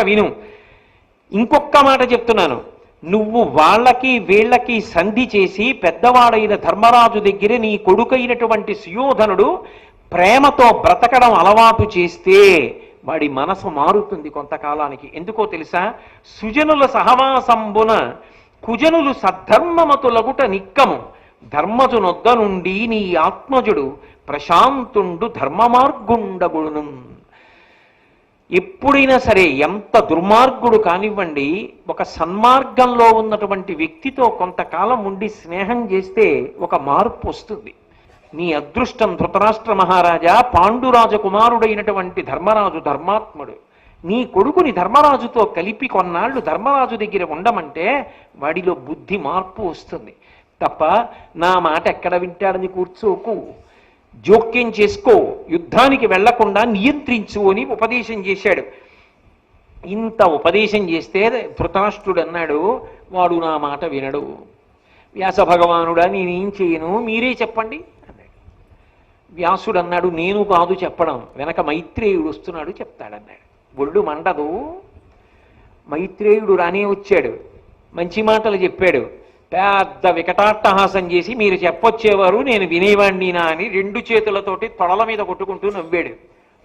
విను. ఇంకొక మాట చెప్తున్నాను. నువ్వు వాళ్ళకి వీళ్ళకి సంధి చేసి పెద్దవాడైన ధర్మరాజు దగ్గర నీ కొడుకైనటువంటి సుయోధనుడు ప్రేమతో బ్రతకడం అలవాటు చేస్తే వాడి మనసు మారుతుంది కొంతకాలానికి. ఎందుకో తెలుసా? సుజనుల సహవాసంబున కుజనులు సద్ధర్మమతులగుట నిక్కము. ధర్మజునొద్ద నుండి నీ ఆత్మజుడు ప్రశాంతుండు ధర్మమార్గుండగుడును ఎప్పుడైనా సరే ఎంత దుర్మార్గుడు కానివ్వండి ఒక సన్మార్గంలో ఉన్నటువంటి వ్యక్తితో కొంతకాలం ఉండి స్నేహం చేస్తే ఒక మార్పు వస్తుంది. నీ అదృష్టం ధృతరాష్ట్ర మహారాజా పాండురాజ కుమారుడైనటువంటి ధర్మరాజు ధర్మాత్ముడు. నీ కొడుకుని ధర్మరాజుతో కలిపి కొన్నాళ్ళు ధర్మరాజు దగ్గర ఉండమంటే వాడిలో బుద్ధి మార్పు వస్తుంది. తప్ప నా మాట ఎక్కడ వింటాడని కూర్చోకు. జోక్యం చేసుకో యుద్ధానికి వెళ్ళకుండా నియంత్రించు అని ఉపదేశం చేశాడు. ఇంత ఉపదేశం చేస్తే ధృతరాష్ట్రుడు అన్నాడు వాడు నా మాట వినడు. వ్యాస భగవానుడా నేనేం చేయను? మీరే చెప్పండి. అన్నాడు. వ్యాసుడు అన్నాడు నేను కాదు చెప్పడం. వెనక మైత్రేయుడు వస్తున్నాడు చెప్తాడన్నాడు ఒళ్ళు మండదు. మైత్రేయుడు రానే వచ్చాడు. మంచి మాటలు చెప్పాడు. పెద్ద వికటాట్టహాసం చేసి మీరు చెప్పొచ్చేవారు నేను వినేవాణ్ణినా అని రెండు చేతులతోటి తొడల మీద కొట్టుకుంటూ నవ్వాడు.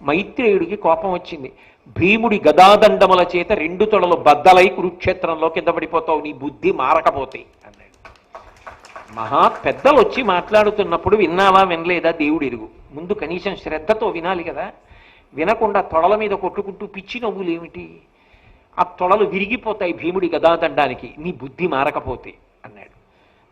మైత్రేయుడికి కోపం వచ్చింది. భీముడి గదాదండముల చేత రెండు తొడలు బద్దలై కురుక్షేత్రంలో కింద పడిపోతావు నీ బుద్ధి మారకపోతే అన్నాడు. మహా పెద్దలు వచ్చి మాట్లాడుతున్నప్పుడు విన్నావా వినలేదా దేవుడు ఎరుగు ముందు కనీసం శ్రద్ధతో వినాలి కదా. వినకుండా తొడల మీద కొట్టుకుంటూ పిచ్చి నవ్వులు ఏమిటి ఆ తొడలు విరిగిపోతాయి భీముడి గదాదండానికి నీ బుద్ధి మారకపోతే.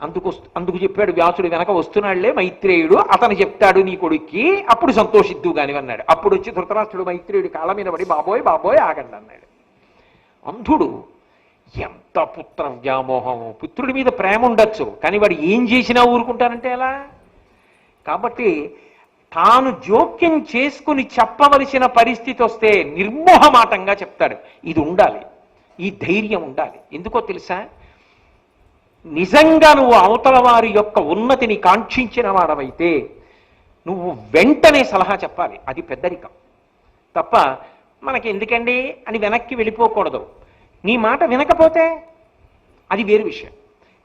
అందుకు అందుకు చెప్పాడు వ్యాసుడు వెనక వస్తున్నాడులే మైత్రేయుడు అతను చెప్తాడు నీ కొడుక్కి అప్పుడు సంతోషిద్దు కానివన్నాడు అప్పుడు వచ్చి ధృతరాష్ట్రుడు మైత్రేయుడు కాళ్ళ మీద పడి బాబోయ్ బాబోయ్ ఆగండి అన్నాడు. అంధుడు ఎంత పుత్రం వ్యామోహం. పుత్రుడి మీద ప్రేమ ఉండొచ్చు కానీ వాడు ఏం చేసినా ఊరుకుంటానంటే ఎలా? కాబట్టి తాను జోక్యం చేసుకుని చెప్పవలసిన పరిస్థితి వస్తే నిర్మోహమాటంగా చెప్తాడు. ఇది ఉండాలి. ఈ ధైర్యం ఉండాలి. ఎందుకో తెలుసా? నిజంగా నువ్వు అవతల వారి యొక్క ఉన్నతిని కాంక్షించిన వాడవైతే నువ్వు వెంటనే సలహా చెప్పాలి. అది పెద్దరికం. తప్ప మనకి ఎందుకండి అని వెనక్కి వెళ్ళిపోకూడదు. నీ మాట వినకపోతే అది వేరు విషయం.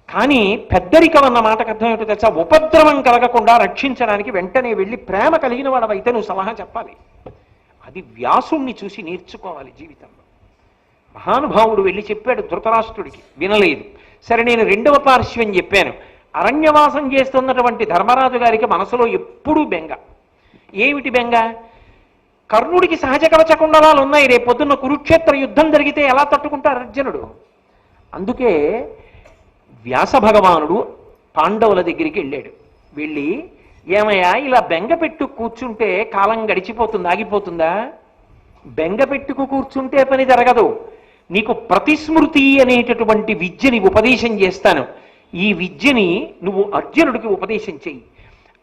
కానీ పెద్దరికం అన్న మాటకు అర్థం ఏంటో తెలుసా? ఉపద్రవం కలగకుండా రక్షించడానికి వెంటనే వెళ్ళి ప్రేమ కలిగిన వాడవైతే నువ్వు సలహా చెప్పాలి. అది వ్యాసుణ్ణి చూసి నేర్చుకోవాలి జీవితంలో. మహానుభావుడు వెళ్ళి చెప్పాడు ధృతరాష్ట్రుడికి వినలేదు. సరే నేను రెండవ పార్శ్వం చెప్పాను. అరణ్యవాసం చేస్తున్నటువంటి ధర్మరాజు గారికి మనసులో ఎప్పుడూ బెంగ. ఏమిటి బెంగ? కర్ణుడికి సహజ కవచకుండలాలు ఉన్నాయి. రేపు పొద్దున్న కురుక్షేత్ర యుద్ధం జరిగితే ఎలా తట్టుకుంటారు అర్జునుడు? అందుకే వ్యాస భగవానుడు పాండవుల దగ్గరికి వెళ్ళాడు. వెళ్ళి ఏమయ్యా ఇలా బెంగ పెట్టు కూర్చుంటే కాలం గడిచిపోతుంది ఆగిపోతుందా? బెంగ పెట్టుకు కూర్చుంటే పని జరగదు. నీకు ప్రతిస్మృతి అనేటటువంటి విద్యని ఉపదేశం చేస్తాను. ఈ విద్యని నువ్వు అర్జునుడికి ఉపదేశం చెయ్యి.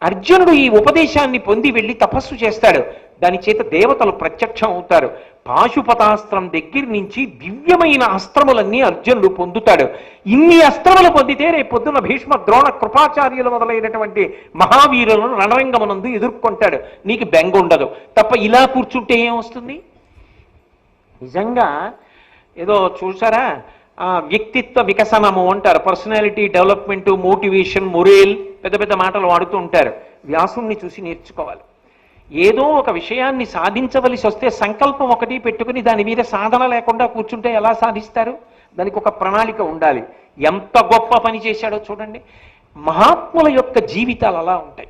అర్జునుడు ఈ ఉపదేశాన్ని పొంది వెళ్ళి తపస్సు చేస్తాడు. దాని చేత దేవతలు ప్రత్యక్షం అవుతారు. పాశుపతాస్త్రం దగ్గర నుంచి దివ్యమైన అస్త్రములన్నీ అర్జునుడు పొందుతాడు. ఇన్ని అస్త్రములు పొందితే రేపు పొద్దున భీష్మ ద్రోణ కృపాచార్యులు మొదలైనటువంటి మహావీరులను రణరంగమునందు ఎదుర్కొంటాడు. నీకు బెంగ ఉండదు. తప్ప ఇలా కూర్చుంటే ఏమొస్తుంది నిజంగా ఏదో చూసారా ఆ, వ్యక్తిత్వ వికసనము అంటారు. పర్సనాలిటీ డెవలప్మెంట్ మోటివేషన్ మొరేల్ పెద్ద పెద్ద మాటలు వాడుతూ ఉంటారు. వ్యాసుణ్ణి చూసి నేర్చుకోవాలి. ఏదో ఒక విషయాన్ని సాధించవలసి వస్తే సంకల్పం ఒకటి పెట్టుకుని దాని మీద సాధన లేకుండా కూర్చుంటే ఎలా సాధిస్తారు? దానికి ఒక ప్రణాళిక ఉండాలి. ఎంత గొప్ప పని చేశాడో చూడండి. మహాత్ముల యొక్క జీవితాలు అలా ఉంటాయి.